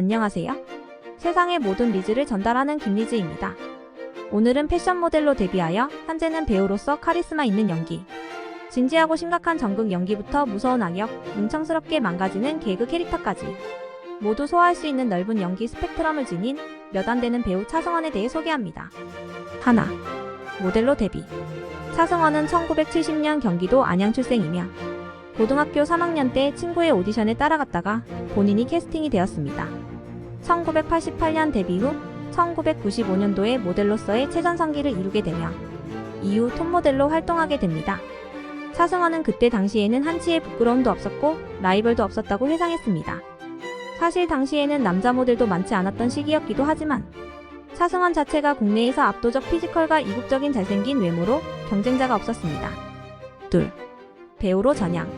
안녕하세요. 세상의 모든 리즈를 전달하는 김리즈입니다. 오늘은 패션 모델로 데뷔하여 현재는 배우로서 카리스마 있는 연기. 진지하고 심각한 전극 연기부터 무서운 악역, 뭉청스럽게 망가지는 개그 캐릭터까지 모두 소화할 수 있는 넓은 연기 스펙트럼을 지닌 몇 안 되는 배우 차승원에 대해 소개합니다. 하나. 모델로 데뷔. 차승원은 1970년 경기도 안양 출생이며 고등학교 3학년 때 친구의 오디션에 따라갔다가 본인이 캐스팅이 되었습니다. 1988년 데뷔 후 1995년도에 모델로서의 최전성기를 이루게 되며 이후 톱모델로 활동하게 됩니다. 차승원은 그때 당시에는 한치의 부끄러움도 없었고 라이벌도 없었다고 회상했습니다. 사실 당시에는 남자 모델도 많지 않았던 시기였기도 하지만 차승원 자체가 국내에서 압도적 피지컬과 이국적인 잘생긴 외모로 경쟁자가 없었습니다. 둘. 배우로 전향.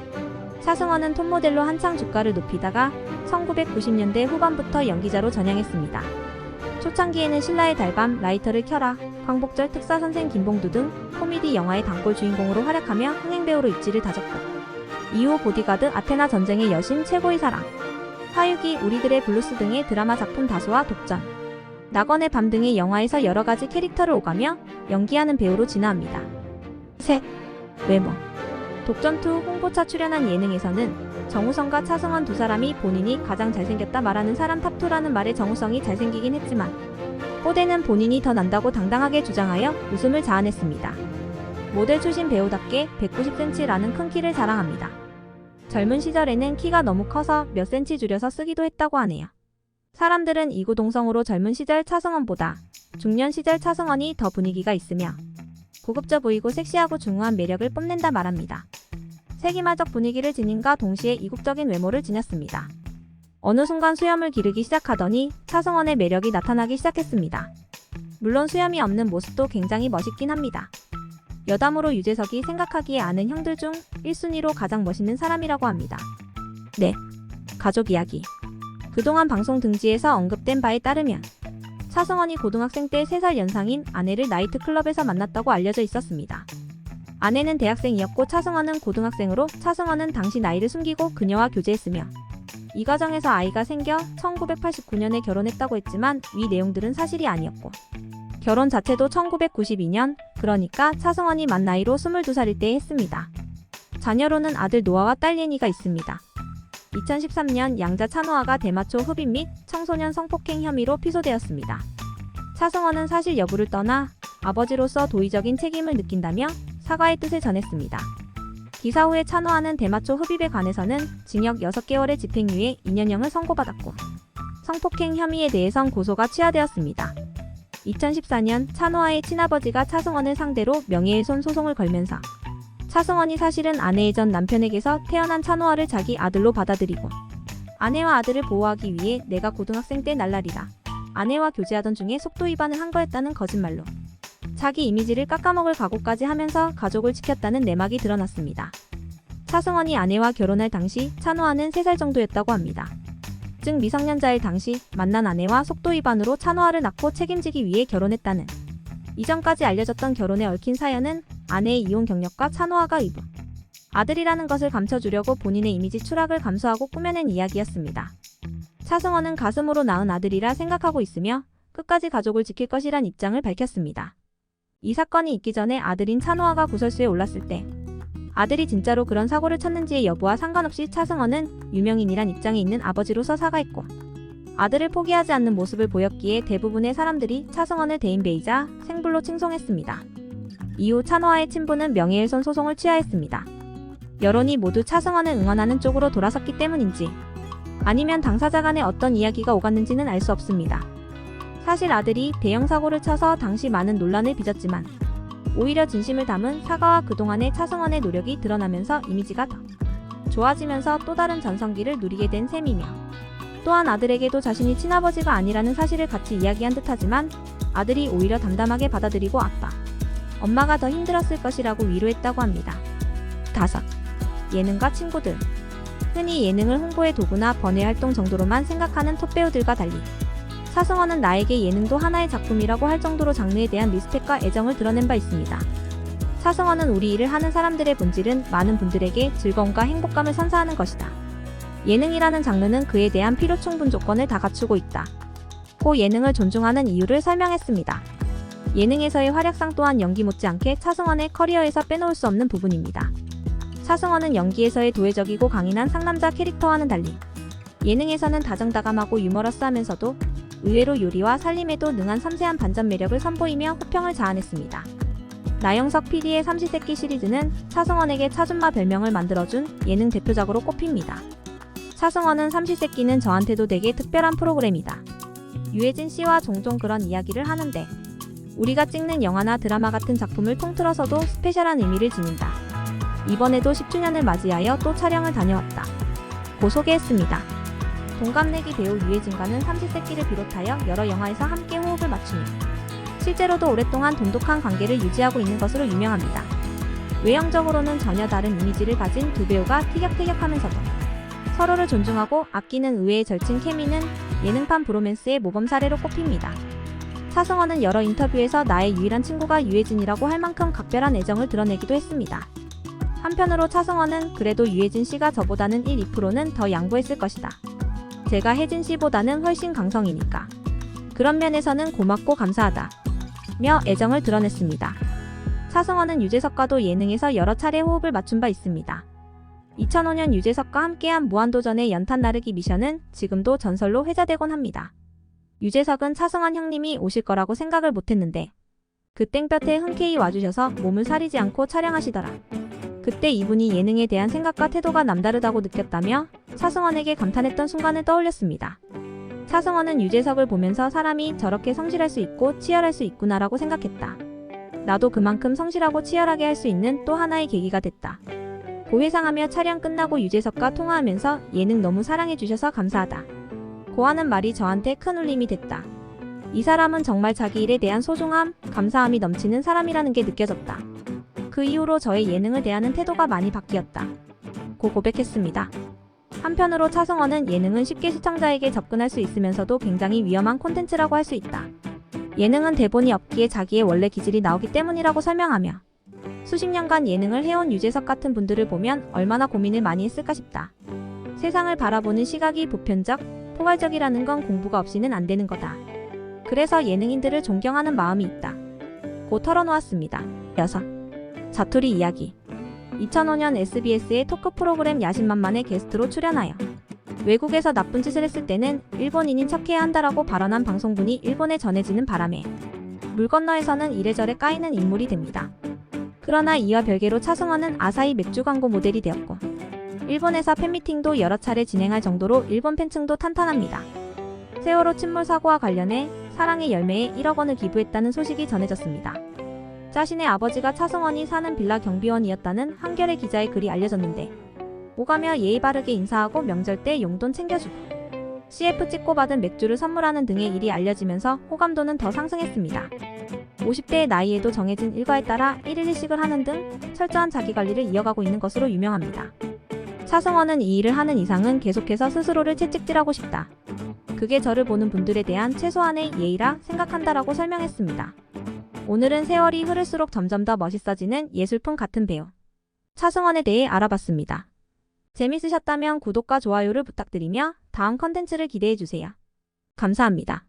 차승원은 톱모델로 한창 주가를 높이다가 1990년대 후반부터 연기자로 전향했습니다. 초창기에는 신라의 달밤, 라이터를 켜라, 광복절 특사 선생 김봉두 등 코미디 영화의 단골 주인공으로 활약하며 흥행배우로 입지를 다졌고 이후 보디가드, 아테나 전쟁의 여신, 최고의 사랑, 화유기, 우리들의 블루스 등의 드라마 작품 다수와 독전, 낙원의 밤 등의 영화에서 여러 가지 캐릭터를 오가며 연기하는 배우로 진화합니다. 셋. 외모 독전2 홍보차 출연한 예능에서는 정우성과 차승원 두 사람이 본인이 가장 잘생겼다 말하는 사람 탑2라는 말에 정우성이 잘생기긴 했지만 뽀대는 본인이 더 난다고 당당하게 주장하여 웃음을 자아냈습니다. 모델 출신 배우답게 190cm라는 큰 키를 자랑합니다. 젊은 시절에는 키가 너무 커서 몇 센치 줄여서 쓰기도 했다고 하네요. 사람들은 이구동성으로 젊은 시절 차승원보다 중년 시절 차승원이 더 분위기가 있으며 고급져 보이고 섹시하고 중후한 매력을 뽐낸다 말합니다. 세기말적 분위기를 지닌과 동시에 이국적인 외모를 지녔습니다. 어느 순간 수염을 기르기 시작하더니 차승원의 매력이 나타나기 시작했습니다. 물론 수염이 없는 모습도 굉장히 멋있긴 합니다. 여담으로 유재석이 생각하기에 아는 형들 중 1순위로 가장 멋있는 사람이라고 합니다. 네. 가족 이야기. 그동안 방송 등지에서 언급된 바에 따르면 차승원이 고등학생 때 3살 연상인 아내를 나이트클럽에서 만났다고 알려져 있었습니다. 아내는 대학생이었고 차승원은 고등학생으로 차승원은 당시 나이를 숨기고 그녀와 교제했으며 이 과정에서 아이가 생겨 1989년에 결혼했다고 했지만 위 내용들은 사실이 아니었고 결혼 자체도 1992년 그러니까 차승원이 만 나이로 22살일 때 했습니다. 자녀로는 아들 노아와 딸 예니가 있습니다. 2013년 양자 찬호아가 대마초 흡입 및 청소년 성폭행 혐의로 피소되었습니다. 차승원은 사실 여부를 떠나 아버지로서 도의적인 책임을 느낀다며 사과의 뜻을 전했습니다. 기사 후에 찬호아는 대마초 흡입에 관해서는 징역 6개월의 집행유예 2년형을 선고받았고 성폭행 혐의에 대해선 고소가 취하되었습니다. 2014년 찬호아의 친아버지가 차승원을 상대로 명예훼손 소송을 걸면서 차승원이 사실은 아내의 전 남편에게서 태어난 찬호아를 자기 아들로 받아들이고 아내와 아들을 보호하기 위해 내가 고등학생 때 날라리라 아내와 교제하던 중에 속도 위반을 한 거였다는 거짓말로 자기 이미지를 깎아먹을 각오까지 하면서 가족을 지켰다는 내막이 드러났습니다. 차승원이 아내와 결혼할 당시 찬호아는 3살 정도였다고 합니다. 즉 미성년자일 당시 만난 아내와 속도 위반으로 찬호아를 낳고 책임지기 위해 결혼했다는 이전까지 알려졌던 결혼에 얽힌 사연은 아내의 이혼 경력과 찬호아가 이부 아들이라는 것을 감춰주려고 본인의 이미지 추락을 감수하고 꾸며낸 이야기였습니다. 차승원은 가슴으로 낳은 아들이라 생각하고 있으며 끝까지 가족을 지킬 것이란 입장을 밝혔습니다. 이 사건이 있기 전에 아들인 찬호아가 구설수에 올랐을 때 아들이 진짜로 그런 사고를 쳤는지의 여부와 상관없이 차승원은 유명인이란 입장에 있는 아버지로서 사과했고 아들을 포기하지 않는 모습을 보였기에 대부분의 사람들이 차승원을 대인배이자 생불로 칭송했습니다. 이후 찬호와의 친부는 명예훼손 소송을 취하했습니다. 여론이 모두 차승원을 응원하는 쪽으로 돌아섰기 때문인지 아니면 당사자 간에 어떤 이야기가 오갔는지는 알 수 없습니다. 사실 아들이 대형 사고를 쳐서 당시 많은 논란을 빚었지만 오히려 진심을 담은 사과와 그동안의 차승원의 노력이 드러나면서 이미지가 더 좋아지면서 또 다른 전성기를 누리게 된 셈이며 또한 아들에게도 자신이 친아버지가 아니라는 사실을 같이 이야기한 듯하지만 아들이 오히려 담담하게 받아들이고 아빠, 엄마가 더 힘들었을 것이라고 위로했다고 합니다. 다섯. 예능과 친구들. 흔히 예능을 홍보의 도구나 번외 활동 정도로만 생각하는 톱 배우들과 달리 차승원은 나에게 예능도 하나의 작품이라고 할 정도로 장르에 대한 리스펙과 애정을 드러낸 바 있습니다. 차승원은 우리 일을 하는 사람들의 본질은 많은 분들에게 즐거움과 행복감을 선사하는 것이다. 예능이라는 장르는 그에 대한 필요 충분 조건을 다 갖추고 있다. 고 예능을 존중하는 이유를 설명했습니다. 예능에서의 활약상 또한 연기 못지않게 차승원의 커리어에서 빼놓을 수 없는 부분입니다. 차승원은 연기에서의 도회적이고 강인한 상남자 캐릭터와는 달리 예능에서는 다정다감하고 유머러스하면서도 의외로 요리와 살림에도 능한 섬세한 반전 매력을 선보이며 호평을 자아냈습니다. 나영석 PD의 삼시세끼 시리즈는 차승원에게 차준마 별명을 만들어준 예능 대표작으로 꼽힙니다. 차승원은 삼시세끼는 저한테도 되게 특별한 프로그램이다. 유해진 씨와 종종 그런 이야기를 하는데 우리가 찍는 영화나 드라마 같은 작품을 통틀어서도 스페셜한 의미를 지닌다. 이번에도 10주년을 맞이하여 또 촬영을 다녀왔다. 고 소개했습니다. 동갑내기 배우 유해진과는 삼시세끼를 비롯하여 여러 영화에서 함께 호흡을 맞추며 실제로도 오랫동안 돈독한 관계를 유지하고 있는 것으로 유명합니다. 외형적으로는 전혀 다른 이미지를 가진 두 배우가 티격태격하면서도 서로를 존중하고 아끼는 의외의 절친 케미는 예능판 브로맨스의 모범 사례로 꼽힙니다. 차승원은 여러 인터뷰에서 나의 유일한 친구가 유해진이라고 할 만큼 각별한 애정을 드러내기도 했습니다. 한편으로 차승원은 그래도 유해진 씨가 저보다는 1, 2%는 더 양보했을 것이다. 제가 혜진 씨보다는 훨씬 강성이니까. 그런 면에서는 고맙고 감사하다. 며 애정을 드러냈습니다. 차승원은 유재석과도 예능에서 여러 차례 호흡을 맞춘 바 있습니다. 2005년 유재석과 함께한 무한도전의 연탄 나르기 미션은 지금도 전설로 회자되곤 합니다. 유재석은 차승원 형님이 오실 거라고 생각을 못했는데 그 땡볕에 흔쾌히 와주셔서 몸을 사리지 않고 촬영하시더라. 그때 이분이 예능에 대한 생각과 태도가 남다르다고 느꼈다며 차승원에게 감탄했던 순간을 떠올렸습니다. 차승원은 유재석을 보면서 사람이 저렇게 성실할 수 있고 치열할 수 있구나라고 생각했다. 나도 그만큼 성실하고 치열하게 할 수 있는 또 하나의 계기가 됐다. 고회상하며 촬영 끝나고 유재석과 통화하면서 예능 너무 사랑해주셔서 감사하다. 고하는 말이 저한테 큰 울림이 됐다. 이 사람은 정말 자기 일에 대한 소중함, 감사함이 넘치는 사람이라는 게 느껴졌다. 그 이후로 저의 예능을 대하는 태도가 많이 바뀌었다. 고 고백했습니다. 한편으로 차승원은 예능은 쉽게 시청자에게 접근할 수 있으면서도 굉장히 위험한 콘텐츠라고 할 수 있다. 예능은 대본이 없기에 자기의 원래 기질이 나오기 때문이라고 설명하며 수십 년간 예능을 해온 유재석 같은 분들을 보면 얼마나 고민을 많이 했을까 싶다. 세상을 바라보는 시각이 보편적, 포괄적이라는 건 공부가 없이는 안 되는 거다. 그래서 예능인들을 존경하는 마음이 있다. 고 털어놓았습니다. 6. 자투리 이야기 2005년 SBS의 토크 프로그램 야심만만의 게스트로 출연하여 외국에서 나쁜 짓을 했을 때는 일본인인 척해야 한다라고 발언한 방송분이 일본에 전해지는 바람에 물 건너에서는 이래저래 까이는 인물이 됩니다. 그러나 이와 별개로 차승원은 아사히 맥주 광고 모델이 되었고 일본에서 팬미팅도 여러 차례 진행할 정도로 일본 팬층도 탄탄합니다. 세월호 침몰 사고와 관련해 사랑의 열매에 1억 원을 기부했다는 소식이 전해졌습니다. 자신의 아버지가 차승원이 사는 빌라 경비원이었다는 한겨레 기자의 글이 알려졌는데 오가며 예의 바르게 인사하고 명절 때 용돈 챙겨주고 CF 찍고 받은 맥주를 선물하는 등의 일이 알려지면서 호감도는 더 상승했습니다. 50대의 나이에도 정해진 일과에 따라 1일 1식을 하는 등 철저한 자기관리를 이어가고 있는 것으로 유명합니다. 차승원은 이 일을 하는 이상은 계속해서 스스로를 채찍질하고 싶다. 그게 저를 보는 분들에 대한 최소한의 예의라 생각한다라고 설명했습니다. 오늘은 세월이 흐를수록 점점 더 멋있어지는 예술품 같은 배우 차승원에 대해 알아봤습니다. 재밌으셨다면 구독과 좋아요를 부탁드리며 다음 컨텐츠를 기대해주세요. 감사합니다.